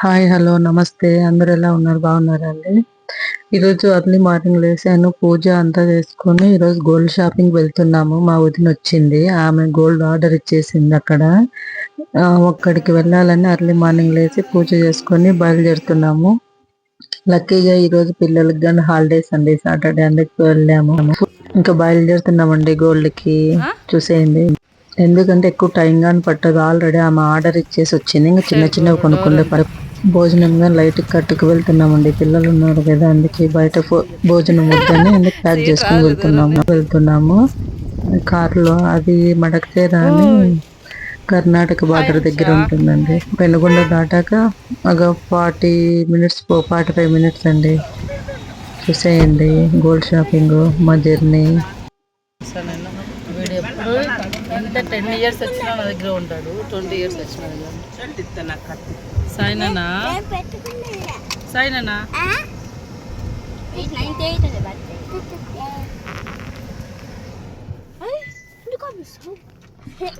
Hi hello నమస్తే. అందరు ఎలా ఉన్నారు? బాగున్నారా అండి? ఈరోజు అర్లీ మార్నింగ్ లేసాను. పూజ అంతా చేసుకొని ఈరోజు గోల్డ్ షాపింగ్ వెళ్తున్నాము. మా వదిన వచ్చింది. ఆమె గోల్డ్ ఆర్డర్ ఇచ్చేసింది అక్కడ. ఒక్కడికి వెళ్ళాలని అర్లీ మార్నింగ్ లేచి పూజ చేసుకొని బయలుదేరుతున్నాము. లక్కీగా ఈ రోజు పిల్లలకి కానీ హాలిడేస్ అండి సాటర్డే అందుకు వెళ్ళాము. ఇంకా బయలుదేరుతున్నామండి గోల్డ్కి చూసేయండి. ఎందుకంటే ఎక్కువ టైం కానీ పట్టదు. ఆల్రెడీ ఆమె ఆర్డర్ ఇచ్చేసి వచ్చింది. ఇంకా చిన్న చిన్నవి కొనుక్కుండే భోజనం కానీ లైట్ కట్టుకు వెళ్తున్నామండి. పిల్లలు ఉన్నారు కదా అందుకే బయట భోజనం వద్దని అందుకు ప్యాక్ చేసుకుని వెళ్తున్నాము. వెళ్తున్నాము. కారులో అది మడకతేర అని కర్ణాటక బార్డర్ దగ్గర ఉంటుందండి. పెనుగొండ దాటాక ఒక forty minutes forty five minutes అండి. చూసేయండి. గోల్డ్ షాపింగ్ మా జర్నీ. ఎంత టెన్ ఇయర్స్ వచ్చినా నా దగ్గర ఉంటాడు. ట్వంటీ ఇయర్స్ వచ్చిన సాయినా సాయినా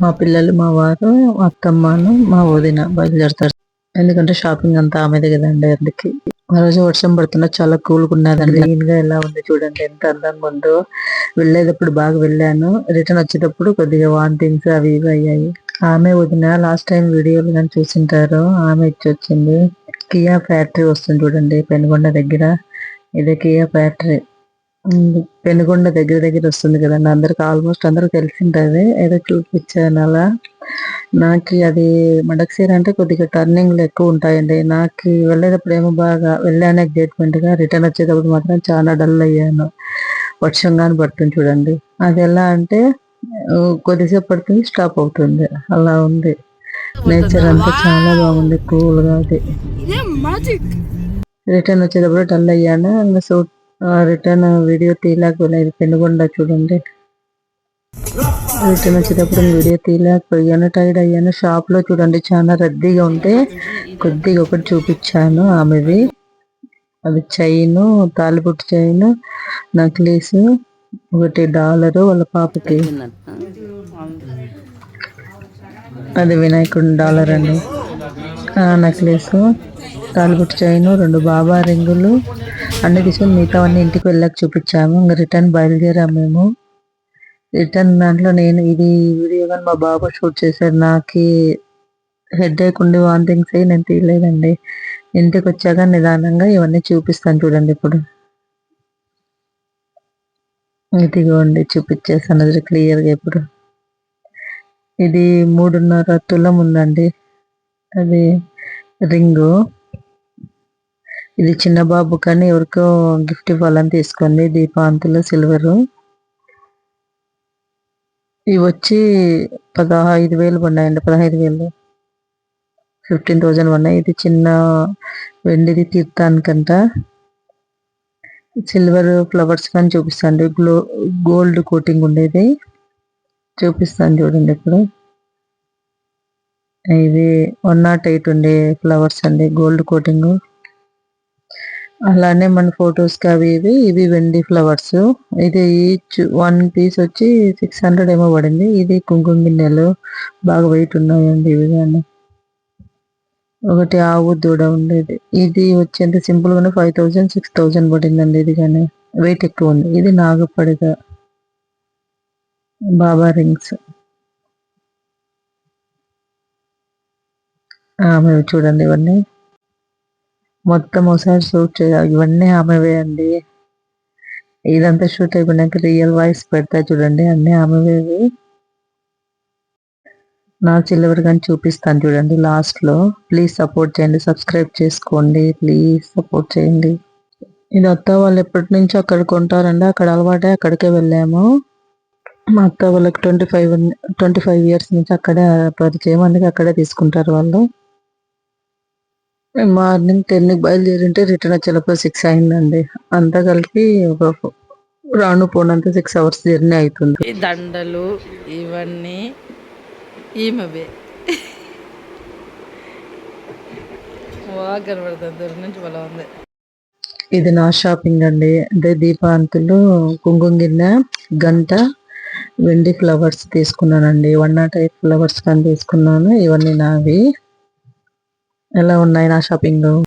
మా పిల్లలు మా వారు అత్తమ్మను మా వదిన బయలుదేరుతారు. ఎందుకంటే షాపింగ్ అంతా ఆమెది కదండి అందుకే. ఆ రోజు వర్షం పడుతున్నా చాలా కూల్గా ఉన్నదండి. క్లీన్గా ఎలా ఉంది చూడండి ఎంత అందంగా ఉందో. వెళ్ళేటప్పుడు బాగా వెళ్ళాను. రిటర్న్ వచ్చేటప్పుడు కొద్దిగా వాంటింగ్స్ అవి ఇవి అయ్యాయి. ఆమె వదిన లాస్ట్ టైం వీడియోలు కానీ చూసింటారు ఆమె ఇచ్చి వచ్చింది. కియా ఫ్యాక్టరీ వస్తుంది చూడండి పెనుగొండ దగ్గర. ఇదే కియా ఫ్యాక్టరీ. పెనుగొండ దగ్గర దగ్గర వస్తుంది కదండి. అందరికి ఆల్మోస్ట్ అందరికి తెలిసింటుంది ఏదో చూపించాను అలా నాకు అది మడక్సీర అంటే కొద్దిగా టర్నింగ్లు ఎక్కువ ఉంటాయండి. నాకు వెళ్ళేటప్పుడు ఏమో బాగా వెళ్ళాను ఎగ్జైట్మెంట్గా రిటర్న్ వచ్చేటప్పుడు మాత్రం చాలా డల్ అయ్యాను. వర్షం కానీ పడుతుంది చూడండి. అది ఎలా అంటే కొద్దిసేపు పడుతుంది స్టాప్ అవుతుంది. అలా ఉంది. నేచర్ అంతా చాలా బాగుంది కూల్గా అది రిటర్న్ వచ్చేటప్పుడు డల్ అయ్యాను. ఇంకా సో రిటర్న్ వీడియో తీయలేకపోయినా పెనుగొండ చూడండి. రిటర్న్ వచ్చేటప్పుడు వీడియో తీయలేకపోయాను టైర్డ్ అయ్యాను. షాప్లో చూడండి చాలా రద్దీగా ఉంటే కొద్దిగా ఒకటి చూపించాను ఆమెవి. అది చైన్ తాలిబుట్టు చైన్ నక్లీస్ ఒకటి డాలర్ వాళ్ళ పాపకి. అది వినాయకుడి డాలర్ అండి. నెక్లెస్ తాలిబుట్టు చైన్ రెండు బాబా రింగులు. అన్ని తీసుకుని మిగతావన్నీ ఇంటికి వెళ్ళాక చూపించాము. ఇంకా రిటర్న్ బయలుదేరాము మేము. రిటర్న్ దాంట్లో నేను ఇది వీడియో కానీ మా బాబు షూట్ చేశారు. నాకు హెడ్ ఏక్ ఉండి వాంతింగ్స్ అయ్యి నేను తీయలేదండి. ఇంటికి వచ్చాక నిదానంగా ఇవన్నీ చూపిస్తాను చూడండి ఇప్పుడు. ఇదిగోండి చూపించేసాను అది క్లియర్గా ఇప్పుడు. ఇది మూడున్నర తులం ఉందండి. అది రింగు. ఇది చిన్న బాబు కానీ ఎవరికో గిఫ్ట్ ఇవ్వాలని తీసుకోండి. దీపాంతులు సిల్వరు. ఇవి వచ్చి పదహైదు వేలు పడినాయండి పదహైదు వేలు. ఫిఫ్టీన్ థౌజండ్ పడినాయి ఇది చిన్న వెండిది తీర్థానికంట సిల్వర్ ఫ్లవర్స్ కానీ చూపిస్తాను గ్లో గోల్డ్ కోటింగ్ ఉండేది. చూపిస్తాను చూడండి ఇప్పుడు ఇది వన్ నాట్ ఎయిట్ ఉండే ఫ్లవర్స్ అండి. గోల్డ్ కోటింగ్ అలానే మన ఫొటోస్కి అవి ఇవి ఇవి వెండి ఫ్లవర్స్ ఇది ఈచ్ వన్ పీస్ వచ్చి సిక్స్ హండ్రెడ్ ఏమో పడింది. ఇది కుంకుమ గిన్నెలు. బాగా వెయిట్ ఉన్నాయండి ఇవి కానీ. ఒకటి ఆవు దూడ ఉండేది. ఇది వచ్చేంత సింపుల్ గానే ఫైవ్ థౌజండ్ సిక్స్ థౌసండ్ పడిందండి ఇది కానీ. వెయిట్ ఎక్కువ ఉంది. ఇది నాగపడిగ బాబా రింగ్స్. ఆమె చూడండి ఇవన్నీ. మొత్తం ఒకసారి షూట్ చేయాలి ఇవన్నీ ఆమెవే అండి. ఇదంతా షూట్ అయిపోయినాక రియల్ వాయిస్ పెడతా చూడండి. అన్ని ఆమెవేవి నా చిల్లవర్ కానీ చూపిస్తాను చూడండి లాస్ట్లో ప్లీజ్ సపోర్ట్ చేయండి సబ్స్క్రైబ్ చేసుకోండి ప్లీజ్ సపోర్ట్ చేయండి. ఇది అత్త వాళ్ళు ఎప్పటి నుంచి అక్కడికి ఉంటారండి అక్కడ అలవాటే అక్కడికే వెళ్ళాము. మా అత్త వాళ్ళకి twenty five twenty five years నుంచి అక్కడే పరిచయం అందుకే అక్కడే తీసుకుంటారు వాళ్ళు. మార్నింగ్ టెన్కి బయలుదేరింటే రిటర్న్ వచ్చేటప్పుడు సిక్స్ అయిందండి. అంతా కలిపి ఒక రాను పోనంత సిక్స్ అవర్స్ జర్నీ అవుతుంది. దండలు ఇవన్నీ ఈమెవే? బాగా కనబడుతుంది దూరం నుంచి బలం ఉంది. ఇది నా షాపింగ్ అండి. అంటే దీపాంతులు కుంకుమ గిన్నె గంట వెండి ఫ్లవర్స్ తీసుకున్నానండి. వన్ నాట్ ఎయిట్ ఫ్లవర్స్ కానీ తీసుకున్నాను. ఇవన్నీ నావి. ఎలా ఉన్నాయి నా షాపింగ్?